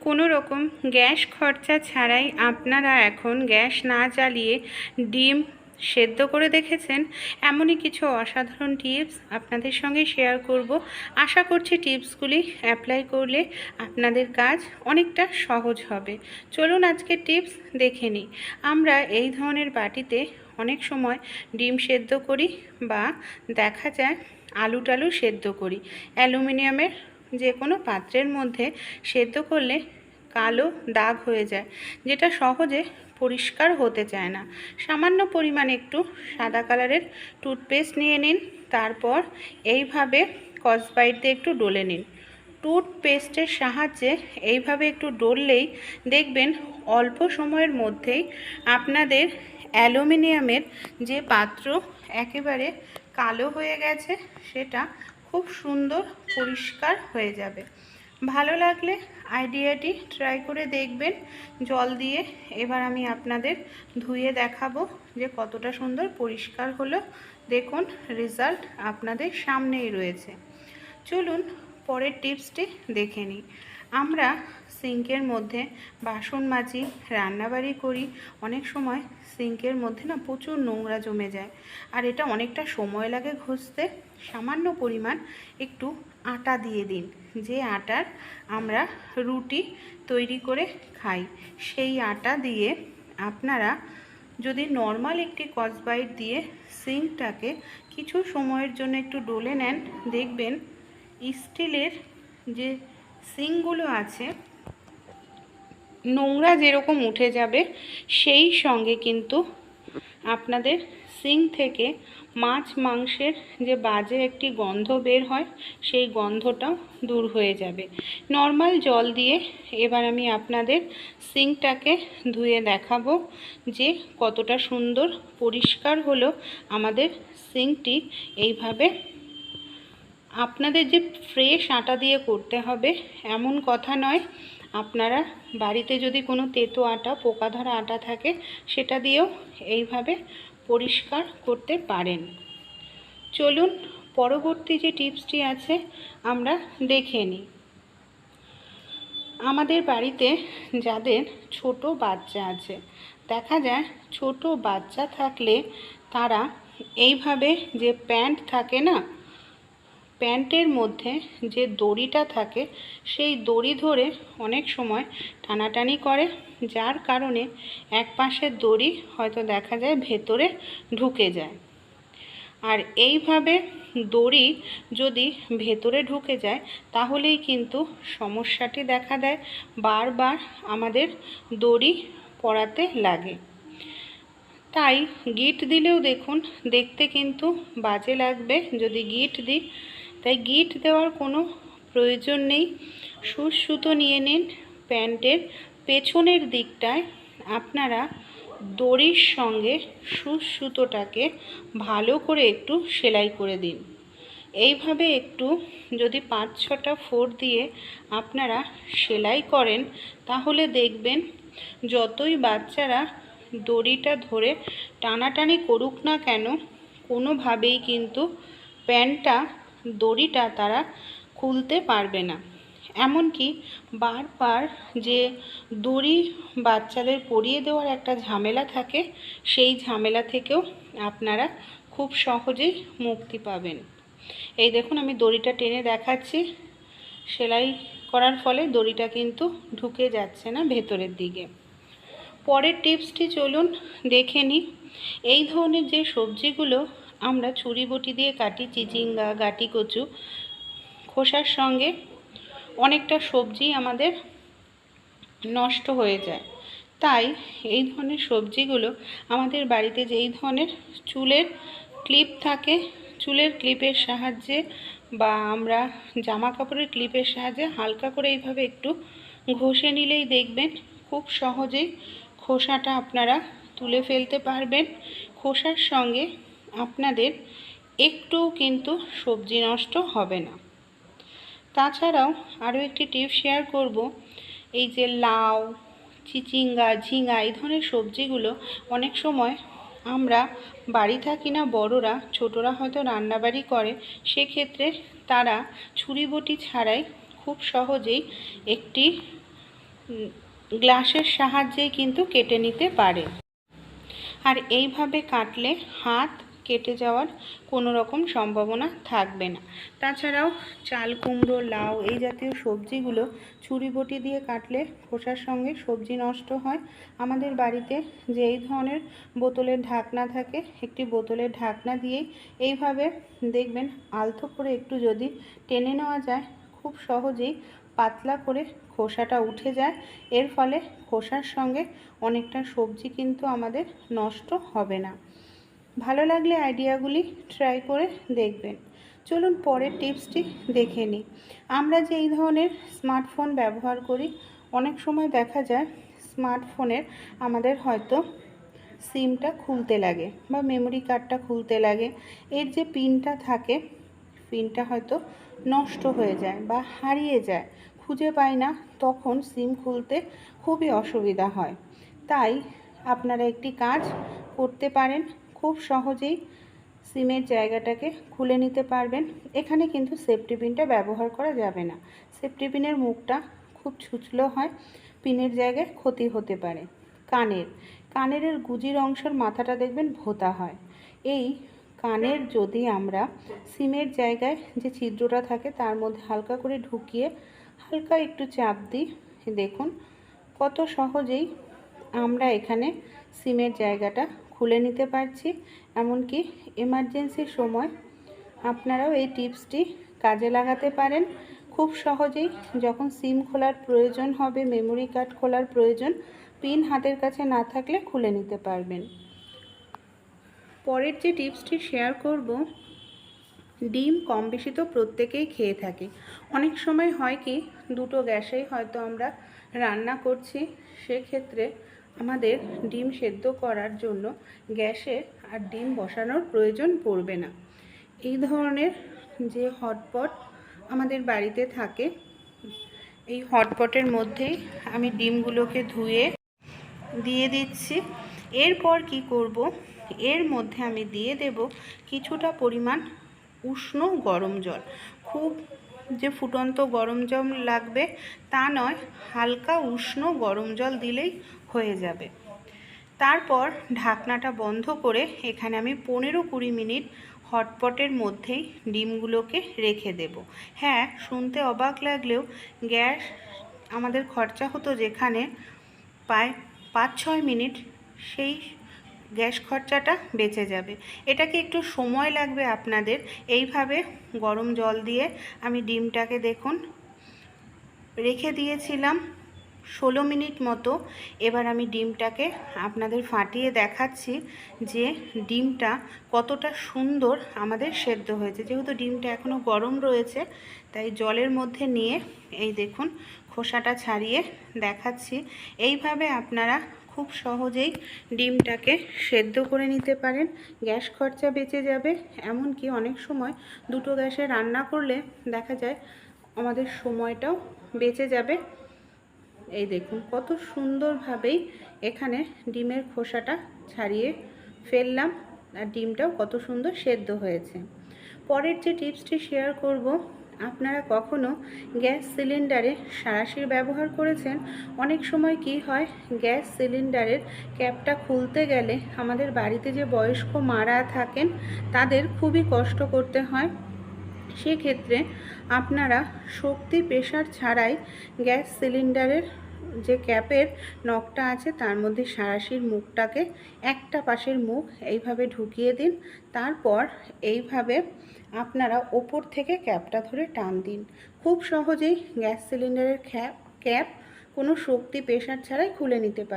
কোনো রকম গ্যাস খরচা ছাড়াই আপনারা এখন গ্যাস না জ্বালিয়ে ডিম সেদ্ধ করে দেখেছেন? এমনই কিছু অসাধারণ টিপস আপনাদের সঙ্গে শেয়ার করব। আশা করছি টিপসগুলি অ্যাপ্লাই করলে আপনাদের কাজ অনেকটা সহজ হবে। চলুন আজকে টিপস দেখে নিই। আমরা এই ধরনের বাটিতে অনেক সময় ডিম সেদ্ধ করি বা দেখা যায় আলু টালু সেদ্ধ করি। অ্যালুমিনিয়ামের যে কোনো পাত্রের মধ্যে সেদ্ধ করলে কালো দাগ হয়ে যায়, যেটা সহজে পরিষ্কার হতে চায় না। সামান্য পরিমাণে একটু সাদা কালারের টুথপেস্ট নিয়ে নিন, তারপর এইভাবে কসবাইট দিয়ে একটু ডলে নিন। টুথপেস্টের সাহায্যে এইভাবে একটু ডললেই দেখবেন অল্প সময়ের মধ্যেই আপনাদের অ্যালুমিনিয়ামের যে পাত্র একেবারে কালো হয়ে গেছে, সেটা খুব সুন্দর, পরিষ্কার হয়ে যাবে। ভালো লাগলে আইডিয়াটি ট্রাই করে দেখবেন। জল দিয়ে এবার আমি আপনাদের ধুয়ে দেখাবো যে কতটা সুন্দর পরিষ্কার হলো। দেখুন, রেজাল্ট আপনাদের সামনেই রয়েছে। চলুন পরের টিপসটি দেখে নিই। আমরা সিঙ্কের মধ্যে বাসন মাজি, রান্নাবাড়ি করি। অনেক সময় সিঙ্কের মধ্যে না প্রচুর নোংরা জমে যায়। আর এটা অনেকটা সময় লাগে ঘষতে। সামান্য পরিমাণ একটু আটা দিয়ে দিন। যে আটার আমরা রুটি তৈরি করে খাই, সেই আটা দিয়ে আপনারা যদি নর্মাল একটি কসবাইট দিয়ে সিঙ্কটাকে কিছু সময়ের জন্য একটু ডলে নেন, দেখবেন স্টিলের যে সিঙ্কগুলো আছে নোংরা যেরকম উঠে যাবে, সেই সঙ্গে কিন্তু আপনাদের সিঙ্ক থেকে মাছ মাংসের যে বাজে একটি গন্ধ বের হয়, সেই গন্ধটাও দূর হয়ে যাবে। নর্মাল জল দিয়ে এবার আমি আপনাদের সিঙ্কটাকে ধুয়ে দেখাবো যে কতটা সুন্দর পরিষ্কার হলো আমাদের সিঙ্কটি এইভাবে আপনাদের যে ফ্রেশ আটা দিয়ে করতে হবে, এমন কথা নয় আপনারা বাড়িতে যদি কোনো তেতো আটা, পোকা ধরা আটা থাকে, সেটা দিয়েও এইভাবে পরিষ্কার করতে পারেন। চলুন পরবর্তী যে টিপসটি আছে, আমরা দেখে নিই। আমাদের বাড়িতে যাদের ছোট বাচ্চা আছে, দেখা যায় ছোট বাচ্চা থাকলে তারা এইভাবে যে প্যান্ট থাকে না প্যান্টের মধ্যে যে দড়িটা থাকে, সেই দড়ি ধরে অনেক সময় টানাটানি করে, যার কারণে এক পাশের দড়ি হয়তো দেখা যায় ভেতরে ঢুকে যায়। আর এইভাবে দড়ি যদি ভেতরে ঢুকে যায়, তাহলেই কিন্তু সমস্যাটি দেখা দেয়, বারবার আমাদের দড়ি পরাতে লাগে। তাই গিট দিলেও দেখুন, দেখতে কিন্তু বাজে লাগবে। যদি গিট দিই তাই গিট দেওয়ার কোনো প্রয়োজন নেই। সুস সুতো নিয়ে নিন প্যান্টের। পেছনের দিকটায় আপনারা দড়ির সঙ্গে সুস সুতোটাকে ভালো করে একটু সেলাই করে দিন। এইভাবে একটু যদি পাঁচ ছটা ফোর দিয়ে আপনারা সেলাই করেন, তাহলে দেখবেন যতই বাচ্চারা দড়িটা ধরে টানাটানি করুক না কেন, কোনোভাবেই কিন্তু প্যান্টটা দড়িটা তারা খুলতে পারবে না। এমনকি বারবার যে দড়ি বাচ্চাদের পরিয়ে দেওয়ার একটা ঝামেলা থাকে, সেই ঝামেলা থেকেও আপনারা খুব সহজেই মুক্তি পাবেন। এই দেখুন, আমি দড়িটা টেনে দেখাচ্ছি। সেলাই করার ফলে দড়িটা কিন্তু ঢুকে যাচ্ছে না ভেতরের দিকে। পরের টিপসটি চলুন দেখে নিই। এই ধরনের যে সবজিগুলো আমরা ছুরি বটি দিয়ে কাটি, চিচিঙ্গা, গাটি, কচু, খোসার সঙ্গে অনেকটা সবজি আমাদের নষ্ট হয়ে যায়। তাই এই ধরনের সবজিগুলো আমাদের বাড়িতে যেই ধরনের চুলের ক্লিপ থাকে, চুলের ক্লিপের সাহায্যে বা আমরা জামা কাপড়ের ক্লিপের সাহায্যে হালকা করে এইভাবে একটু ঘষে নিলেই দেখবেন খুব সহজেই খোসাটা আপনারা তুলে ফেলতে পারবেন। খোসার সঙ্গে আপনাদের একটু কিন্তু সবজি নষ্ট হবে না। তাছাড়াও আরও একটি টিপ শেয়ার করব, এই যে লাউ, চিচিঙ্গা, ঝিঙা, এই ধরনের সবজিগুলো অনেক সময় আমরা বাড়ি থাকি না, বড়রা, ছোটরা হয়তো রান্নাবাড়ি করে, সেক্ষেত্রে তারা ছুরি বটি ছাড়াই খুব সহজেই একটি গ্লাসের সাহায্যেই কিন্তু কেটে নিতে পারে। আর এইভাবে কাটলে হাত কেটে যাওয়ার কোনো রকম সম্ভাবনা থাকবে না। তাছাড়াও চাল, কুমড়ো, লাউ এই জাতীয় সবজিগুলো ছুরি বটি দিয়ে কাটলে খোসার সঙ্গে সবজি নষ্ট হয়। আমাদের বাড়িতে যে এই ধরনের বোতলের ঢাকনা থাকে, একটি বোতলের ঢাকনা দিয়েই এইভাবে দেখবেন আলতো করে একটু যদি টেনে নেওয়া যায়, খুব সহজেই পাতলা করে খোসাটা উঠে যায়। এর ফলে খোসার সঙ্গে অনেকটা সবজি কিন্তু আমাদের নষ্ট হবে না। ভালো লাগলে আইডিয়াগুলি ট্রাই করে দেখবেন। চলুন পরের টিপসটি দেখে নিই। আমরা যে এই ধরনের স্মার্টফোন ব্যবহার করি, অনেক সময় দেখা যায় স্মার্টফোনের আমাদের হয়তো সিমটা খুলতে লাগে বা মেমরি কার্ডটা খুলতে লাগে। এর যে পিনটা থাকে পিনটা হয়তো নষ্ট হয়ে যায় বা হারিয়ে যায়, খুঁজে পাই না, তখন সিম খুলতে খুবই অসুবিধা হয়। তাই আপনারা একটি কাজ করতে পারেন খুব সহজেই সিমের জায়গাটাকে খুলে নিতে পারবেন। এখানে কিন্তু সেফটি পিনটা ব্যবহার করা যাবে না। সেফটি পিনের মুখটা খুব ছুচলো হয় পিনের জায়গায় ক্ষতি হতে পারে। কানের কানের গুজির অংশের মাথাটা দেখবেন ভোতা হয়। এই কানের যদি আমরা সিমের জায়গায় যে ছিদ্রটা থাকে তার মধ্যে হালকা করে ঢুকিয়ে হালকা একটু চাপ দিই, দেখুন কত সহজেই আমরা এখানে সিমের জায়গাটা খুলে নিতে পারছি, এমনকি এমার্জেন্সির সময় আপনারাও এই টিপসটি কাজে লাগাতে পারেন। খুব সহজেই যখন সিম খোলার প্রয়োজন হবে মেমরি কার্ড খোলার প্রয়োজন পিন হাতের কাছে না থাকলে খুলে নিতে পারবেন। পরের যে টিপসটি শেয়ার করব, ডিম কম বেশি তো প্রত্যেকেই খেয়ে থাকি। অনেক সময় হয় কি, দুটো গ্যাসেই হয়তো আমরা রান্না করছি, সেক্ষেত্রে আমাদের ডিম সেদ্ধ করার জন্য গ্যাসে আর ডিম বসানোর প্রয়োজন পড়বে না। এই ধরনের যে হটপট আমাদের বাড়িতে থাকে, এই হটপটের মধ্যেই আমি ডিমগুলোকে ধুয়ে দিয়ে দিচ্ছি। এরপর কি করব? এর মধ্যে আমি দিয়ে দেব কিছুটা পরিমাণ উষ্ণ গরম জল। খুব যে ফুটন্ত গরম জল লাগবে তা নয়, হালকা উষ্ণ গরম জল দিলেই হয়ে যাবে। তারপর ঢাকনাটা বন্ধ করে এখানে আমি পনেরো কুড়ি মিনিট হটপটের মধ্যেই ডিমগুলোকে রেখে দেব। হ্যাঁ শুনতে অবাক লাগলেও গ্যাস আমাদের খরচা হতো যেখানে প্রায় পাঁচ ছয় মিনিট, সেই গ্যাস খরচাটা বেঁচে যাবে। এটাকে একটু সময় লাগবে আপনাদের। এইভাবে গরম জল দিয়ে আমি ডিমটাকে দেখুন, রেখে দিয়েছিলাম। ষোলো মিনিট মতো এবার আমি ডিমটাকে আপনাদের ফাটিয়ে দেখাচ্ছি যে ডিমটা কতটা সুন্দর আমাদের সেদ্ধ হয়েছে। যেহেতু ডিমটা এখনও গরম রয়েছে, তাই জলের মধ্যে নিয়ে এই দেখুন খোসাটা ছাড়িয়ে দেখাচ্ছি। এইভাবে আপনারা খুব সহজেই ডিমটাকে সেদ্ধ করে নিতে পারেন। গ্যাস খরচা বেঁচে যাবে, এমনকি অনেক সময় দুটো গ্যাসে রান্না করলে দেখা যায় আমাদের সময়টাও বেঁচে যাবে। এই দেখুন, কত সুন্দরভাবেই এখানে ডিমের খোসাটা ছাড়িয়ে ফেললাম আর ডিমটাও কত সুন্দর সেদ্ধ হয়েছে। পরের যে টিপসটি শেয়ার করব, আপনারা কখনো গ্যাস সিলিন্ডারে সাঁড়াশির ব্যবহার করেছেন? অনেক সময় কি হয়, গ্যাস সিলিন্ডারের ক্যাপটা খুলতে গেলে আমাদের বাড়িতে যে বয়স্ক মারা থাকেন, তাদের খুবই কষ্ট করতে হয়। সেক্ষেত্রে আপনারা শক্তি প্রেশার ছাড়াই গ্যাস সিলিন্ডারের যে ক্যাপের নখটা আছে, তার মধ্যে সাঁড়াশির মুখটাকে একটা পাশের মুখ এইভাবে ঢুকিয়ে দিন। তারপর এইভাবে আপনারা ওপর থেকে ক্যাপটা ধরে টান দিন। খুব সহজেই গ্যাস সিলিন্ডারের ক্যাপ ক্যাপ কোনো শক্তি প্রেশার ছাড়াই খুলে নিতে পারেন